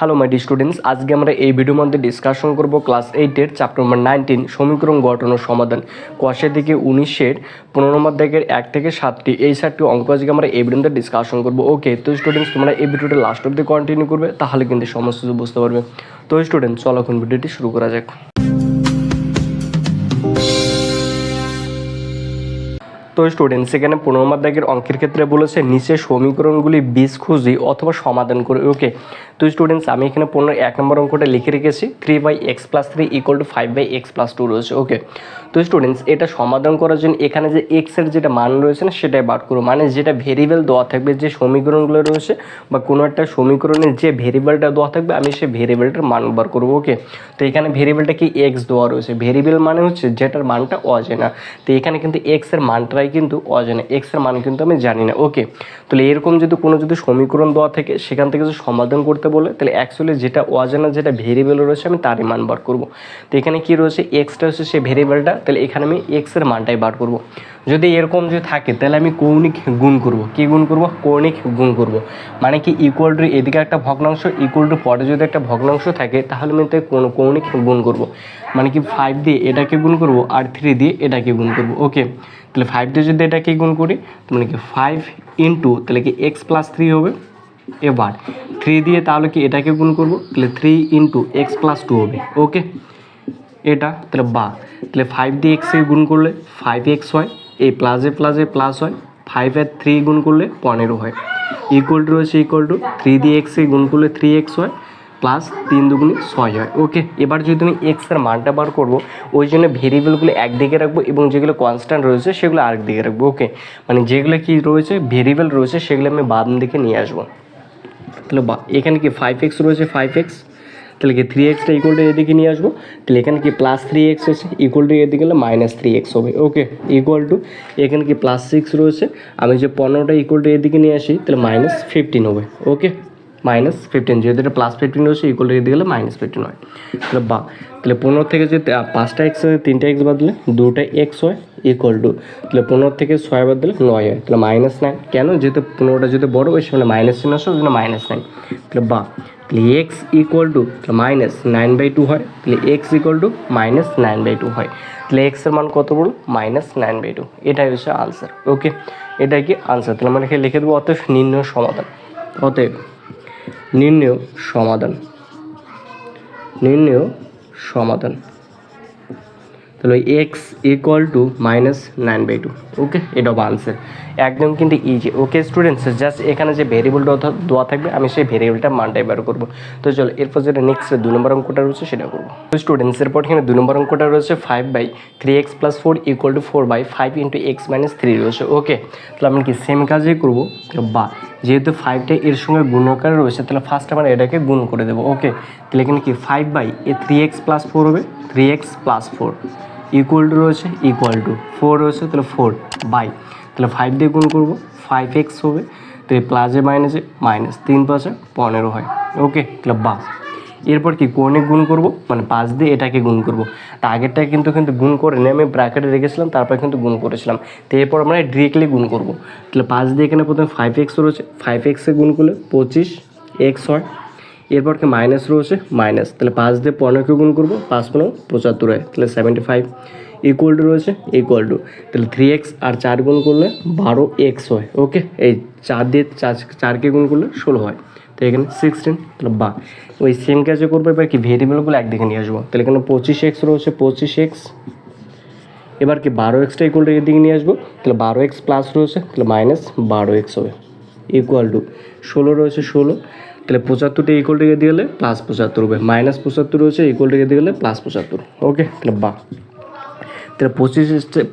Hello my D students আজকে আমরা এই ভিডিওর মধ্যে ডিসকাশন করব ক্লাস এইটের চ্যাপ্টার নম্বর নাইনটিন সমীকরণ গঠন ও সমাধান। কষে থেকে উনিশের পনেরো নম্বর দিকের এক থেকে সাতটি, এই সাতটি অঙ্ক আজকে আমরা এই ভিডিওতে ডিসকাশন করব। ওকে তো স্টুডেন্টস তোমরা এই ভিডিওটা লাস্ট অব্দি কন্টিনিউ করবে, তাহলে কিন্তু সমস্ত কিছু বুঝতে পারবে। তো স্টুডেন্টস চলো এখন ভিডিওটি শুরু করা যাক। তো স্টুডেন্ট সেখানে পনেরো দাগের অঙ্কের ক্ষেত্রে বলেছে, নিচে সমীকরণগুলি বীজ খুঁজি অথবা সমাধান করে। ওকে তো স্টুডেন্টস আমি এখানে পনেরো এক নম্বর অঙ্কটা লিখে রেখেছি। Three by x plus three equal to five by x plus two রয়েছে। ওকে তো স্টুডেন্টস এটা সমাধান করার জন্য এখানে যে এক্সের যেটা মান রয়েছে না, সেটাই বার করব। মানে যেটা ভেরিয়েবল দেওয়া থাকবে, যে সমীকরণগুলো রয়েছে বা কোনো একটা সমীকরণের যে ভেরিয়েবলটা দেওয়া থাকবে, আমি সেই ভেরিয়েবলটার মান বার করব ওকে তো এখানে ভেরিয়েবলটা কি এক্স দেওয়া রয়েছে? ভেরিয়েবল মানে হচ্ছে যেটার মানটা অজানা। তো এখানে কিন্তু এক্সের মানটাই কিন্তু অজানা। এক্সের মান কিন্তু আমি জানি না ওকে তাহলে এরকম যদি কোনো যদি সমীকরণ দেওয়া থাকে, সেখান থেকে যদি সমাধান করতে বলে, তাহলে অ্যাকচুয়ালি যেটা অজানা, যেটা ভেরিয়েবল রয়েছে, আমি তারই মান বার করব। তো এখানে কি রয়েছে? এক্সটা হচ্ছে সেই ভেরিয়েবলটা তাহলে এখানে আমি এক্সের মানটাই বার করব। যদি এরকম যদি থাকে, তাহলে আমি কৌণিক গুণ করব। কি গুণ করব? কৌণিক গুণ করব। মানে কি ইকুয়াল টু এদিকে একটা ভগ্নাংশ ইকুয়াল টু পরে যদি একটা ভগ্নাংশ থাকে, তাহলে আমি তাই কোন কৌণিক গুণ করব। মানে কি ফাইভ দিয়ে এটাকে গুণ করব আর থ্রি দিয়ে এটাকে গুণ করব। ওকে তাহলে ফাইভ দিয়ে যদি এটাকে গুণ করি মানে কি ফাইভ ইন্টু তাহলে কি এক্স প্লাস থ্রি হবে? এবার থ্রি দিয়ে তাহলে কি এটাকে গুণ করব? তাহলে three into x plus two হবে। ওকে এটা, তাহলে বা। তাহলে ফাইভ দিয়ে এক্সে গুণ করলে ফাইভ এক্স হয় এই প্লাসে প্লাসে প্লাস হয় ফাইভ আর থ্রি গুণ করলে পনেরো হয়। ইকুয়াল টু রয়েছে ইকুয়াল টু থ্রি দিয়ে এক্সে গুণ করলে থ্রি এক্স হয় প্লাস তিন দুগুণে ছয় হয়। ওকে এবার যদি আমি এক্সের মানটা বার করব, ওই জন্য ভেরিয়েবলগুলো একদিকে রাখব এবং যেগুলো কনস্ট্যান্ট রয়েছে সেগুলো আরেক দিকে রাখব। ওকে মানে যেগুলো কি রয়েছে ভেরিয়েবল রয়েছে, সেগুলো আমি বাম দিকে নিয়ে আসব। তাহলে বা, এখানে কি ফাইভ এক্স রয়েছে ফাইভ এক্স তাহলে কি থ্রি এক্সটা ইকুয়াল টু এদিকে নিয়ে আসব? তাহলে এখানে কি প্লাস থ্রি এক্স আছে? ইকুয়াল টু এদিকে গেলে মাইনাস থ্রি এক্স হবে। ওকে ইকুয়াল টু এখানে কি প্লাস সিক্স রয়েছে? আমি যে পনেরোটা ইকুয়াল টু এদিকে নিয়ে আসি, তাহলে মাইনাস ফিফটিন হবে। ওকে মাইনাস ফিফটিন যেহেতু এটা প্লাস ফিফটিন রয়েছে ইকুয়াল এদিকে গেলে মাইনাস ফিফটিন হয়। তাহলে বা, তাহলে পনেরো থেকে যে পাঁচটা এক্স তিনটা এক্স বাদ দিলে দুটা এক্স হয় ইকুয়াল টু তাহলে পনেরো থেকে ছয় বাদ দিলে নয় হয়, তাহলে মাইনাস নাইন কেন? যেহেতু পনেরোটা যদি বড় হয়, সেখানে মাইনাস চিহ্ন আসে, ওই জন্য মাইনাস নাইন তাহলে বা তাহলে x equal to minus nine by two হয়, তাহলে x equal to minus nine by two হয়। তাহলে এক্সের মান কত বলুন? মাইনাস নাইন বাই টু এটাই হচ্ছে আনসার ওকে এটাই কি আনসার তাহলে আমরা এখানে লিখে দেবো অতএব নির্ণয় সমাধান। অতএব নির্ণয় সমাধান। নির্ণয় সমাধান। তাহলে x equal to minus nine by two okay এটা হবে আনসার একদম কিন্তু ইজি ওকে স্টুডেন্টস জাস্ট এখানে যে ভেরিয়েবলটা দেওয়া থাকবে, আমি সেই ভেরিয়েবলটা মানটাই বের করব। তো চলো, এরপর যেটা নেক্সট দু নম্বর অঙ্কটা রয়েছে, সেটা করব। তো স্টুডেন্টস এরপর এখানে দু নম্বর অঙ্কটা রয়েছে five by three x plus four equal to four by five into x minus three রয়েছে ওকে তাহলে আমি কি সেম কাজই করব? বা, যেহেতু ফাইভটা এর সঙ্গে গুণকার রয়েছে, তাহলে ফার্স্ট আমরা এটাকে গুণ করে দেবো ওকে তাহলে এখানে কি five by A three x plus four হবে? Three x plus four equal to রয়েছে ইকুয়াল টু ফোর রয়েছে, তাহলে ফোর বাই তাহলে ফাইভ দিয়ে গুণ করব ফাইভ এক্স হবে, তাহলে প্লাসে মাইনাসে মাইনাস তিন পাঁচে পনেরো হয়। ওকে তাহলে বা এরপর কি কোণে গুণ করব? মানে পাঁচ দিয়ে এটাকে গুণ করব। তা আগেরটা কিন্তু কিন্তু গুণ করে নিয়ে আমি ব্র্যাকেটে রেখেছিলাম, তারপর কিন্তু গুণ করেছিলাম। তো এরপর আমরা ডিরেক্টলি গুণ করব। তাহলে পাঁচ দিয়ে এখানে প্রথমে ফাইভ এক্স রয়েছে ফাইভ এক্সে গুণ করলে পঁচিশ এক্স হয় এরপর কি মাইনাস রয়েছে মাইনাস তাহলে পাঁচ দিয়ে পনেরোকে গুণ করব, পাঁচ পনেরো, পঁচাত্তর হয় তাহলে সেভেন্টি ফাইভ ইকুয়াল টু রয়েছে ইকুয়াল টু তাহলে থ্রি এক্স আর চার গুণ করলে বারো এক্স হয় ওকে এই চার দিয়ে চার চারকে গুণ করলে ষোলো হয়। তো এখানে সিক্সটিন তাহলে বা ওই সেম কাজে করব, এবার কি ভেরিয়েবলগুলো একদিকে নিয়ে আসব। তাহলে এখানে পঁচিশ এক্স রয়েছে, পঁচিশ এক্স এবার কি বারো এক্সটা ইকুয়াল টু এদিকে নিয়ে আসব, তাহলে বারো এক্স প্লাস রয়েছে, তাহলে মাইনাস বারো এক্স হবে। ইকুয়াল টু ষোলো রয়েছে, ষোলো। তাহলে পঁচাত্তরটা ইকুয়াল টু দিয়ে গেলে প্লাস পঁচাত্তর হবে। মাইনাস পঁচাত্তর হচ্ছে ইকুয়াল টু দিয়ে গেলে প্লাস পঁচাত্তর। ওকে তাহলে বা তাহলে পঁচিশ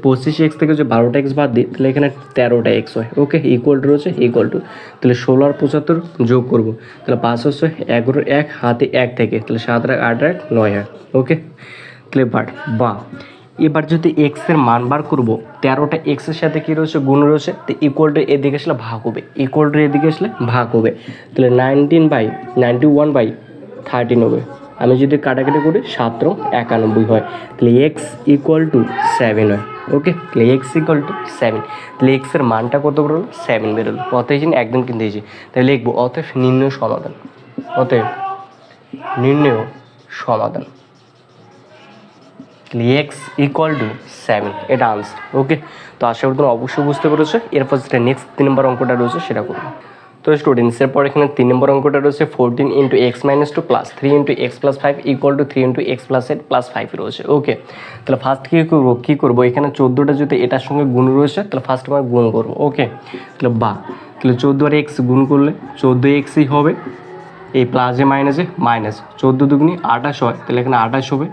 পঁচিশ এক্স থেকে যে বারোটা এক্স বাদ দিই তাহলে এখানে তেরোটা এক্স হয়। ওকে ইকুয়াল টু রয়েছে ইকুয়াল টু তাহলে ষোলো আর পঁচাত্তর যোগ করব। তাহলে পাঁচ হচ্ছে এগারো এক, হাতে এক থেকে। তাহলে সাত এক আট এক নয় হয়। ওকে তাহলে বাট বা এবার যদি এক্সের মান বার করব, তেরোটা এক্সের সাথে কি রয়েছে? গুণ রয়েছে। তো ইকুয়াল টু এদিকে আসলে ভাগ হবে। ইকুয়াল টু এদিকে আসলে ভাগ হবে। তাহলে nineteen by ninety one by thirteen হবে। আমি যদি কাটাকাটি করি সাতরো একানব্বই হয়। তাহলে এক্স ইকুয়াল টু সেভেন হয়। ওকে তাহলে এক্স ইকুয়াল টু সেভেন তাহলে এক্সের মানটা কত বেরোলো? সেভেন বেরোলো। অতএব একদম কিন্তু যে, তাহলে লিখব, অতএব নিম্ন সমাধান। অতএব নির্ণয় সমাধান। এক্স ইকুয়াল টু সেভেন এটা আনসার ওকে তো আশা করি অবশ্যই বুঝতে পেরেছ। এরপর যেটা নেক্সট তিন নম্বর অঙ্কটা রয়েছে সেটা করব। তো স্টুডেন্টস এরপর এখানে তিন নম্বর অঙ্কটা রয়েছে fourteen into x minus two plus three into x plus five equal to three into x plus eight plus five রয়েছে ওকে তাহলে ফার্স্ট কী করব কী করব? এখানে চোদ্দোটা যদি এটার সঙ্গে গুণ রয়েছে, তাহলে ফার্স্ট আমার গুণ করব ওকে তাহলে বা, তাহলে চোদ্দ আর এক্স গুণ করলে চোদ্দ এক্সই হবে এই প্লাসে মাইনাসে মাইনাস চোদ্দ দুগুনি আঠাশ হয়, তাহলে এখানে আঠাশ হবে।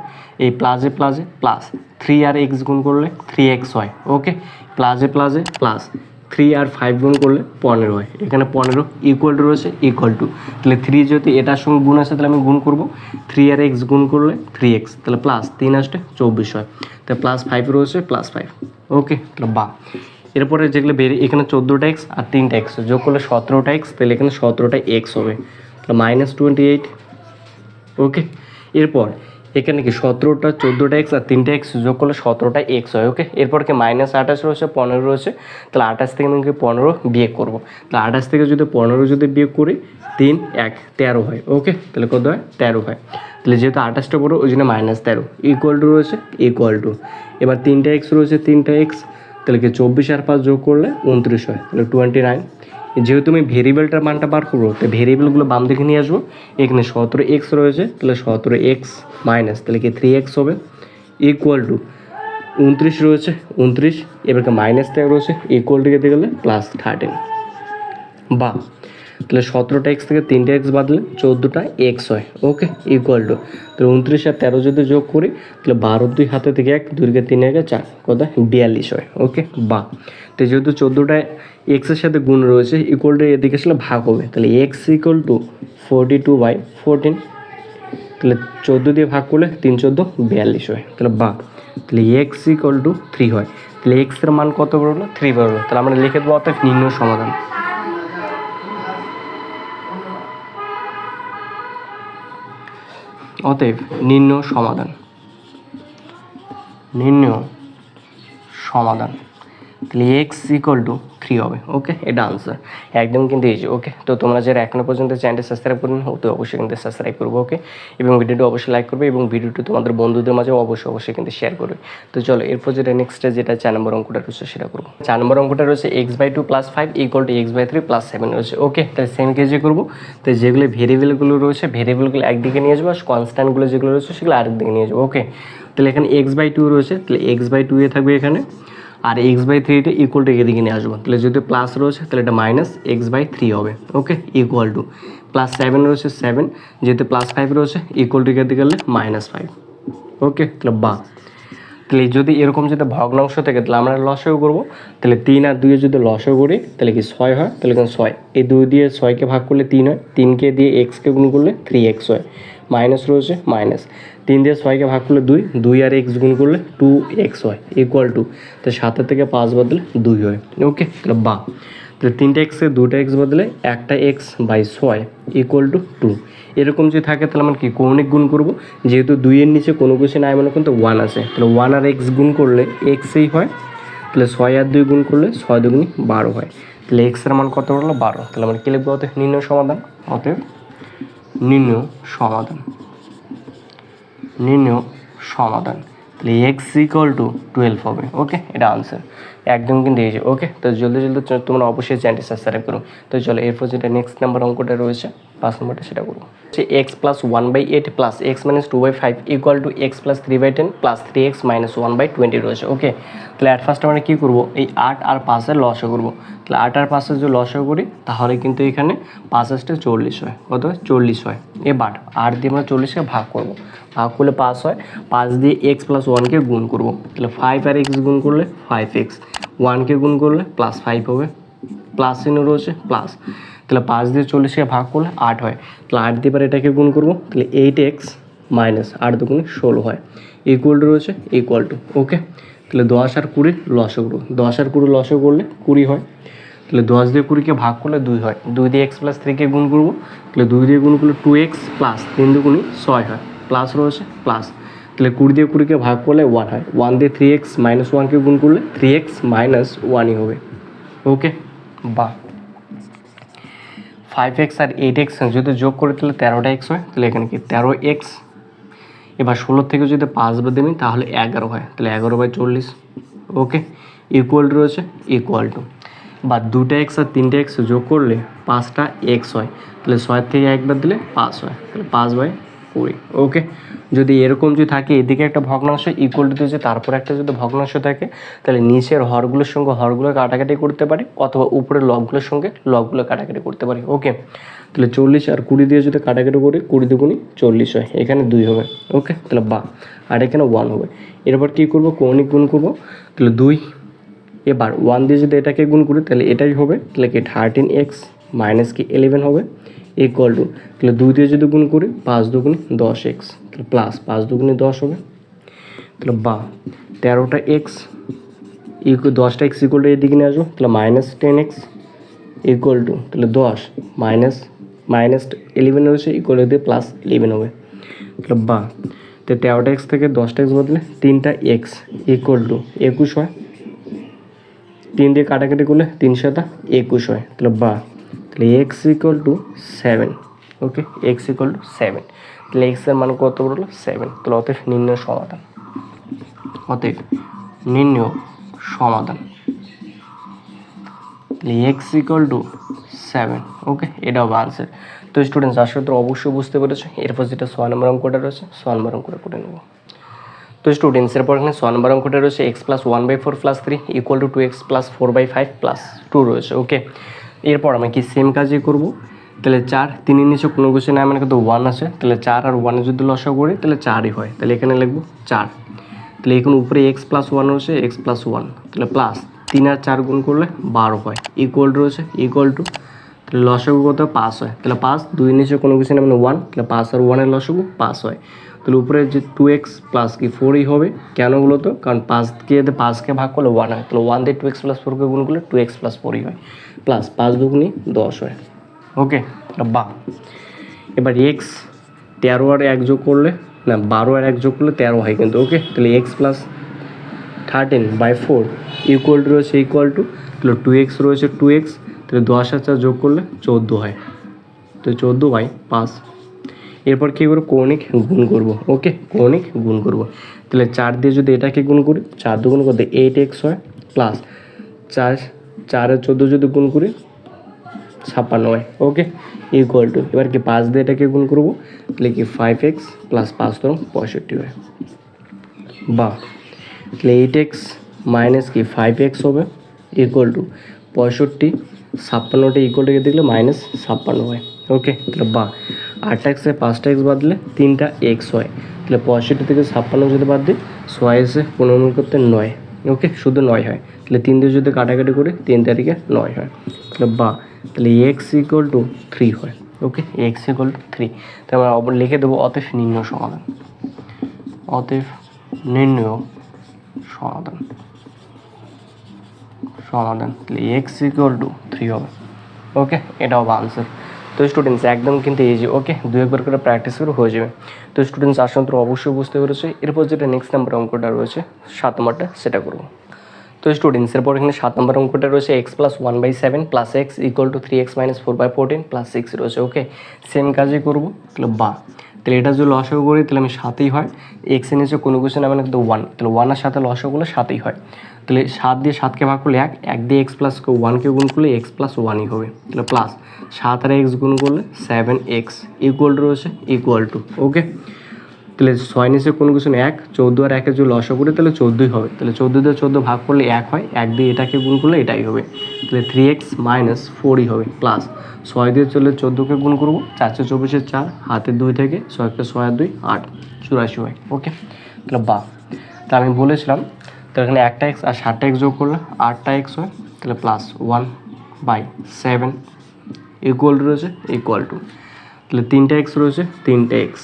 এই প্লাসে প্লাসে প্লাস থ্রি আর এক্স গুণ করলে থ্রি এক্স হয় ওকে প্লাসে প্লাসে প্লাস থ্রি আর ফাইভ গুণ করলে পনেরো হয়, এখানে পনেরো ইকুয়াল টু রয়েছে ইকুয়াল টু তাহলে থ্রি যদি এটার সঙ্গে গুণ আছে, তাহলে আমি গুণ করব। থ্রি আর এক্স গুণ করলে থ্রি এক্স তাহলে প্লাস তিন আসতে চব্বিশ হয়। তাহলে প্লাস ফাইভ রয়েছে প্লাস ফাইভ ওকে তাহলে বা এরপরে যেগুলো বেরিয়ে এখানে চোদ্দোটা এক্স আর তিনটা এক্স যোগ করলে সতেরোটা এক্স তাহলে এখানে সতেরোটা এক্স হবে। মাইনাস টোয়েন্টি এইট ওকে এরপর এখানে কি সতেরোটা, চোদ্দোটা এক্স আর তিনটা এক্স যোগ করলে সতেরোটা এক্স হয় ওকে এরপর কি মাইনাস আঠাশ রয়েছে, পনেরো রয়েছে, তাহলে আঠাশ থেকে আমি কি পনেরো বিয়োগ করব। তাহলে আঠাশ থেকে যদি পনেরো যদি বিয়োগ করি, তিন, এক, তেরো হয় ওকে তাহলে কত হয়? তেরো হয়। তাহলে যেহেতু আঠাশটা বড়ো, ওই জন্য মাইনাস তেরো। ইকুয়াল টু রয়েছে ইকুয়াল টু এবার তিনটা এক্স রয়েছে, তিনটা এক্স তাহলে কি চব্বিশ আর পাঁচ যোগ করলে উনত্রিশ হয়, তাহলে টোয়েন্টি নাইন যেহেতু আমি ভেরিয়েবলটার মানটা বার করব, তো ভেরিয়েবলগুলো বাম দিকে নিয়ে আসব। এখানে সতেরো এক্স রয়েছে, তাহলে সতেরো এক্স মাইনাস, তাহলে কি থ্রি এক্স হবে? ইকুয়াল টু উনত্রিশ রয়েছে, উনত্রিশ, এবারকে মাইনাস থেকে রয়েছে ইকুয়াল টু যেতে গেলে প্লাস থার্টিন বা, তাহলে সতেরোটা এক্স থেকে তিনটে এক্স বাদলে চোদ্দোটা এক্স হয়, ওকে? ইকুয়াল টু তাহলে উনত্রিশ আর তেরো যদি যোগ করি, তাহলে বারো দুই হাতে থেকে এক দুইকে তিন একে চার, কত? বিয়াল্লিশ হয়, ওকে? বা তো যেহেতু চোদ্দোটা এক্সের সাথে গুণ রয়েছে ইকুয়াল টু এদিকে আসলে ভাগ হবে। তাহলে x equal to forty two by fourteen তাহলে চোদ্দ দিয়ে ভাগ করলে তিন চোদ্দ বিয়াল্লিশ হয়। তাহলে বা, তাহলে এক্স ইকুয়াল টু থ্রি হয়। তাহলে এক্সের মান কত বেরোলো থ্রি বেরোলো তাহলে আমরা লিখে দেবো অর্থাৎ নির্ণয় সমাধান। অতএব নির্ণয় সমাধান। নির্ণয় সমাধান। তাহলে এক্স ইকুয়াল টু থ্রি হবে ওকে এটা আনসার একদম কিন্তু যে ওকে তো তোমরা যারা এখনও পর্যন্ত চ্যানেলটি সাবস্ক্রাইব করেন তো অবশ্যই কিন্তু সাবস্ক্রাইব করব ওকে এবং ভিডিওটি অবশ্যই লাইক করবে এবং ভিডিওটি তোমাদের বন্ধুদের মাঝে অবশ্যই অবশ্যই কিন্তু শেয়ার করবে। তো চলো, এরপর যেটা নেক্সট যেটা চার নম্বর অঙ্কটা রয়েছে সেটা করব। চার নম্বর অঙ্কটা রয়েছে x by two plus five equal to x by three plus seven রয়েছে ওকে তাহলে সেম কেজে করব। তো যেগুলো ভেরিয়েবলগুলো রয়েছে ভেরিয়েবলগুলো একদিকে নিয়ে যাব আর কনস্ট্যান্টগুলো যেগুলো রয়েছে সেগুলো আরেকদিকে নিয়ে যাব ওকে তাহলে এখানে এক্স বাই টু রয়েছে, তাহলে এক্স বাই টু এ থাকবে এখানে। আর এক্স বাই থ্রিটা ইকুয়াল টু এদিকে নিয়ে আসব। তাহলে যদি প্লাস রয়েছে, তাহলে এটা মাইনাস এক্স বাই থ্রি হবে। Okay equal to plus seven রয়েছে সেভেন যেহেতু প্লাস ফাইভ রয়েছে ইকুয়াল টু এদিকে গেলে মাইনাস ফাইভ ওকে তাহলে বা তাহলে যদি এরকম যদি ভগ্নাংশ থাকে, তাহলে আমরা লসেও করব। তাহলে তিন আর দুইয়ে যদি লসও করি, তাহলে কি ছয় হয়? তাহলে কিন্তু ছয়। এই দুই দিয়ে ছয়কে ভাগ করলে তিন হয়। তিনকে দিয়ে এক্সকে গুণ করলে থ্রি এক্স হয়। মাইনাস রয়েছে মাইনাস। তিন দিয়ে ছয়কে ভাগ করলে দুই দুই আর এক্স গুণ করলে টু এক্স হয় ইকুয়াল টু তো সাতের থেকে পাঁচ বদলে দুই হয়। ওকে তাহলে বা। তাহলে তিনটে এক্সে দুটো এক্স বদলে একটা এক্স বাই ছয় ইকুয়াল টু টু এরকম যদি থাকে তাহলে আমরা কি কৌণিক গুণ করব? যেহেতু দুইয়ের নিচে কোনো কিছু নাই মানে কিন্তু ওয়ান আছে। তাহলে ওয়ান আর এক্স গুণ করলে এক্সই হয়। তাহলে ছয় আর দুই গুণ করলে ছয় দুগুণি বারো হয়। তাহলে এক্সের মান কত হলো বারো। তাহলে আমরা কী লিখব অতএব? নির্ণয় সমাধান। অতএব নির্ণয় সমাধান। নির্ণয় সমাধান। তাহলে এক্স ইকুয়াল টু টুয়েলভ হবে ওকে এটা আনসার একদম কিন্তু এই যে ওকে তো জলদি জলদি তোমরা অবশ্যই চ্যানেলটি সাবস্ক্রাইব করো। তো চলো, এরপর যেটা নেক্সট নাম্বার অঙ্কটা রয়েছে পাঁচ নম্বরটা সেটা করব হচ্ছে x plus one by eight plus x minus two by five equal to x plus three by ten plus three x minus one by twenty রয়েছে ওকে তাহলে অ্যাট ফার্স্ট আমরা কী করব? এই আট আর পাঁচের লসও করব। তাহলে আট আর পাঁচের যদি লসও করি, তাহলে কিন্তু এখানে পাঁচ আসতে চল্লিশ হয়। কত? চল্লিশ হয়। এবার আট দিয়ে আমরা চল্লিশকে ভাগ করব। ভাগ করলে পাঁচ হয়। পাঁচ দিয়ে এক্স প্লাস ওয়ানকে গুণ করব। তাহলে ফাইভ আর এক্স গুণ করলে ফাইভ এক্স ওয়ানকে গুণ করলে প্লাস ফাইভ হবে। প্লাস চিহ্ন রয়েছে প্লাস তাহলে পাঁচ দিয়ে চল্লিশকে ভাগ করলে আট হয়। তাহলে আট দিয়ে এবার এটাকে গুণ করব, তাহলে এইট এক্স মাইনাস আট দুগুণে ষোলো হয়। ইকুয়াল টু রয়েছে ইকুয়াল টু ওকে তাহলে দশ আর কুড়ির করব। দশ আর কুড়ি, লসও করলে কুড়ি হয়। তাহলে দশ দিয়ে কুড়িকে ভাগ করলে দুই হয়। দুই দিয়ে এক্স প্লাস থ্রিকে গুণ করব, তাহলে দুই দিয়ে গুণ করলে টু এক্স প্লাস তিন দুগুণি ছয় হয়। প্লাস রয়েছে প্লাস তাহলে কুড়ি দিয়ে কুড়িকে ভাগ করলে ওয়ান হয়। ওয়ান দিয়ে থ্রি এক্স মাইনাস ওয়ানকে গুণ করলে থ্রি এক্স মাইনাস ওয়ানই হবে। ওকে বা ফাইভ এক্স আর এইট এক্স যদি যোগ করে তাহলে তেরোটা এক্স হয়, তাহলে এখানে কি তেরো এক্স এবার ষোলো থেকে যদি পাঁচ বাদ দিবি তাহলে এগারো হয়, তাহলে এগারো বাই চল্লিশ ওকে ইকুয়াল রয়েছে ইকুয়াল টু বা দুটো এক্স আর তিনটে এক্স যোগ করলে পাঁচটা এক্স হয়, তাহলে ছয় থেকে একবার দিলে পাঁচ হয়, তাহলে পাঁচ বাই কুড়ি ওকে যদি এরকম যদি থাকে, এদিকে একটা ভগ্নাংশ ইকুয়াল টু দিয়েছে তারপর একটা যদি ভগ্নাংশ থাকে, তাহলে নিচের হরগুলোর সঙ্গে হরগুলো কাটাকাটি করতে পারি, অথবা উপরের লবগুলোর সঙ্গে লবগুলো কাটাকাটি করতে পারি ওকে তাহলে চল্লিশ আর কুড়ি দিয়ে যদি কাটাকাটি করি, কুড়ি দুগুণি চল্লিশ হয়, এখানে দুই হবে ওকে তাহলে বা আর এখানে ওয়ান হবে। এরপর কী করব কৌণিক গুণ করব, তাহলে দুই, এবার ওয়ান দিয়ে যদি এটাকে গুণ করি, তাহলে এটাই হবে, তাহলে কি থার্টিন এক্স মাইনাস কি ইলেভেন হবে? ইকুয়াল টু তাহলে দুই দিয়ে যদি গুণ করি, পাঁচ দুগুণে দশ এক্স তাহলে প্লাস পাঁচ দুগুণে দশ হবে। তাহলে বা, তেরোটা এক্স ইকু দশটা এক্স ইকুয়াল টু এদিকে নিয়ে আসব, তাহলে minus ten x equal to তাহলে দশ মাইনাস মাইনাস ইলেভেন রয়েছে ইকুয়াল টু দিয়ে প্লাস ইলেভেন হবে। তাহলে বা, তো তেরোটা এক্স থেকে দশটা এক্স বদলে তিনটা এক্স ইকুয়াল টু একুশ হয়। তিন দিয়ে কাটাকাটি করলে তিন সাতা একুশ হয়। তাহলে বা তাহলে x equal to seven okay x equal to seven তাহলে এক্সের মান কত বলল? সেভেন তাহলে অতএব নির্ণয় সমাধান, অতএব নির্ণয় সমাধান, তাহলে x equal to seven okay এটাও আনসার তো স্টুডেন্টস আসলে তো অবশ্যই বুঝতে পেরেছ। এরপর যেটা ছ নম্বর অঙ্কটা রয়েছে, ছ নম্বর অঙ্কটা করে নেব। তো স্টুডেন্টস এরপর এখানে ছ নম্বর অঙ্কটা রয়েছে x plus one by four plus three equal to two x plus four by five plus two রয়েছে ওকে এরপর আমি কি সেম কাজই করব? তাহলে চার তিনের নিচে কোনো কিছু না মানে কিন্তু ওয়ান আছে। তাহলে চার আর ওয়ানে যদি লসা করি, তাহলে চারই হয়। তাহলে এখানে লিখব চার। তাহলে এখন উপরে এক্স প্লাস ওয়ান রয়েছে এক্স প্লাস ওয়ান তাহলে প্লাস তিন আর চার গুণ করলে বারো হয়। ইকুয়াল রয়েছে ইকুয়াল টু তাহলে লসগু কত? পাস হয়। তাহলে পাস দুই নিচে কোনো কিছু না মানে ওয়ান তাহলে পাস আর ওয়ানের লসগু পাস হয়। তাহলে উপরে যে টু এক্স প্লাস কি ফোরই হবে? কেন বলো তো? কারণ পাঁচকে পাঁচকে ভাগ করলে ওয়ান হয়। তাহলে ওয়ান দিয়ে টু এক্স প্লাস ফোরকে গুণ করলে টু এক্স প্লাস ফোরই হয়। প্লাস পাঁচ দুগুনি দশ হয়। ওকে বা এবার এক্স তেরো আর এক যোগ করলে, না, বারো আর এক যোগ করলে তেরো হয় কিন্তু ওকে তাহলে x plus thirteen by four equal to রয়েছে ইকুয়াল টু তাহলে টু এক্স রয়েছে টু এক্স তাহলে দশ আর চার যোগ করলে চোদ্দ হয়। তো চোদ্দ বাই পাঁচ এরপর কী করব? কৌণিক গুণ করব। ওকে? কৌণিক গুণ করব। তাহলে চার দিয়ে যদি এটাকে গুণ করি, চার দু গুণ করতে এইট এক্স হয় প্লাস চার চারের চোদ্দ যদি গুণ করি, ছাপ্পান্ন হয় ওকে? ইকুয়াল টু এবার কি পাঁচ দিয়ে এটাকে গুণ করব? তাহলে কি ফাইভ এক্স প্লাস পাঁচ তরং পঁয়ষট্টি হয় বা, তাহলে এইট এক্স মাইনাস কি ফাইভ এক্স হবে? ইকুয়াল টু পঁয়ষট্টি, ছাপ্পান্নটা ইকুয়াল টু দেখলে মাইনাস ছাপ্পান্ন হয় ওকে? তাহলে বা আটটা এক্সে পাঁচটা এক্স বাদ দিলে তিনটা এক্স হয় তাহলে পঁয়ষট্টি থেকে ছাপ্পান্ন যদি বাদ দিই ছয় এসে পনেরো করতে নয়। ওকে শুধু নয় হয়। তাহলে তিন দিয়ে যদি কাটাকাটি করি, তিন তারিখে নয় হয়। তাহলে বা, তাহলে এক্স ইকুয়াল টু থ্রি হয়। Okay x equal to three তাহলে আমরা লিখে দেবো অতএব নির্ণয় সমাধান। অতএব নির্ণয় সমাধান। সমাধান। তাহলে এক্স ইকুয়াল টু থ্রি হবে। ওকে এটা হবে আনসার তো স্টুডেন্টস একদম কিন্তু ইজি ওকে দু একবার করে প্র্যাকটিস করে হয়ে যাবে। তো স্টুডেন্টস আসলে তো অবশ্যই বুঝতে পেরেছে। এরপর যেটা নেক্সট নাম্বার অঙ্কটা রয়েছে, সাত নম্বরটা, সেটা করব। তো স্টুডেন্টস এরপর এখানে সাত নম্বর অঙ্কটা রয়েছে x plus one by seven plus x equal to three x minus four by fourteen plus six রয়েছে ওকে সেম কাজই করব, তাহলে বা। তাহলে এটা যদি লসও করি, তাহলে আমি সাতেই হয়। এক্সের নিচে কোনো কিছু না, কিন্তু ওয়ান তাহলে ওয়ানের সাথে লসও করলে সাতেই হয়। তাহলে সাত দিয়ে সাতকে ভাগ করলে এক এক দিয়ে এক্স প্লাস ওয়ানকে গুণ করলে এক্স প্লাস ওয়ানই হবে। তাহলে প্লাস সাত আর এক্স গুণ করলে সেভেন এক্স ইকুয়াল টু রয়েছে ইকুয়াল টু ওকে তাহলে ছয় নিচে কোনো কিছু এক, চৌদ্দো আর একের যদি লসা করি, তাহলে চোদ্দোই হবে। তাহলে চোদ্দ দিয়ে চোদ্দ ভাগ করলে এক হয়, এক দিয়ে এটাকে গুণ করলে এটাই হবে। তাহলে থ্রি এক্স মাইনাস ফোরই হবে প্লাস ছয় দিয়ে চললে চোদ্দোকে গুণ করব চারশো চব্বিশের চার হাতের দুই থেকে ছয়কে ছয় আর দুই, আট, চুরাশি হয় ওকে তাহলে বা তা আমি বলেছিলাম তো এখানে একটা এক্স আর সাতটা এক্স যোগ করলে আটটা এক্স হয়, তাহলে plus one by seven equal to রয়েছে ইকুয়াল টু তাহলে তিনটা এক্স রয়েছে, তিনটে এক্স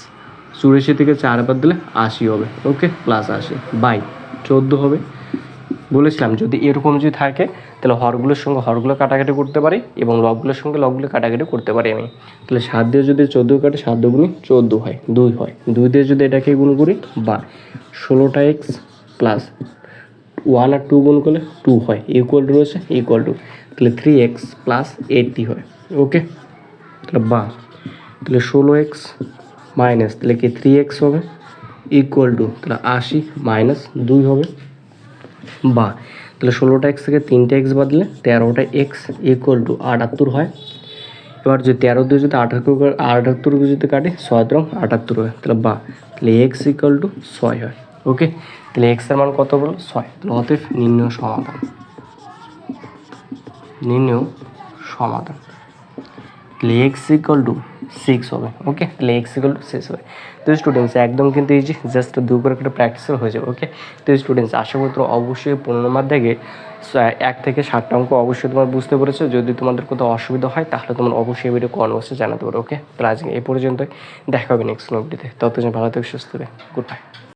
চুরাশি থেকে চার বাদ দিলে আশি হবে ওকে প্লাস আশি। বাই চোদ্দ হবে। বলেছিলাম, যদি এরকম যদি থাকে, তাহলে হরগুলোর সঙ্গে হরগুলো কাটাকাটি করতে পারি এবং লবগুলোর সঙ্গে লবগুলো কাটাকাটি করতে পারি আমি। তাহলে সাত দিয়ে যদি চোদ্দ কাটে, সাত দুগুণি চোদ্দ হয়, দুই হয়। দুই দিয়ে যদি এটাকে গুণ করি বা ষোলোটা এক্স প্লাস ওয়ান আর টু গুণ করলে টু হয় ইকুয়াল টু রয়েছে ইকুয়াল টু তাহলে থ্রি এক্স প্লাস এইটটি হয় ওকে তাহলে বা তাহলে ষোলো এক্স মাইনাস তাহলে কি থ্রি এক্স হবে? ইকুয়াল টু তাহলে আশি মাইনাস দুই হবে বা তাহলে ষোলোটা এক্স থেকে তিনটে এক্স বাদলে তেরোটা এক্স ইকুয়াল টু আটাত্তর হয়, এবার যদি তেরো দিয়ে যদি আটাত্তর আটাত্তর যদি কাটে ছয় রং আটাত্তর হয়, তাহলে বা তাহলে এক্স ইকুয়াল টু ছয় হয়। ওকে? তাহলে এক্সের মান কত বলো ছয়। অতএব নির্ণয় সমাধান। নির্ণয় সমাধান। তাহলে এক্স ইকুয়াল টু সিক্স হবে, ওকে? তাহলে এক্স ইকুয়াল টু সিক্স হবে। তো স্টুডেন্টস একদম কিন্তু ইজি জাস্ট দুবার একটা প্র্যাকটিসের হয়ে যাবে, ওকে? তো স্টুডেন্টস আশা করি তোমরা অবশ্যই পনেরো মাধ্যমে এক থেকে সাতটা অঙ্ক অবশ্যই তোমার বুঝতে পেরেছ। যদি তোমাদের কোথাও অসুবিধা হয়, তাহলে তোমার অবশ্যই ভিডিও কনভার্সে জানাতে পারো, ওকে? তাহলে আজকে এই পর্যন্তই। দেখা হবে নেক্সট নোটটিতে ততজন ভালো থেকে, সুস্থ হবে গুড বাই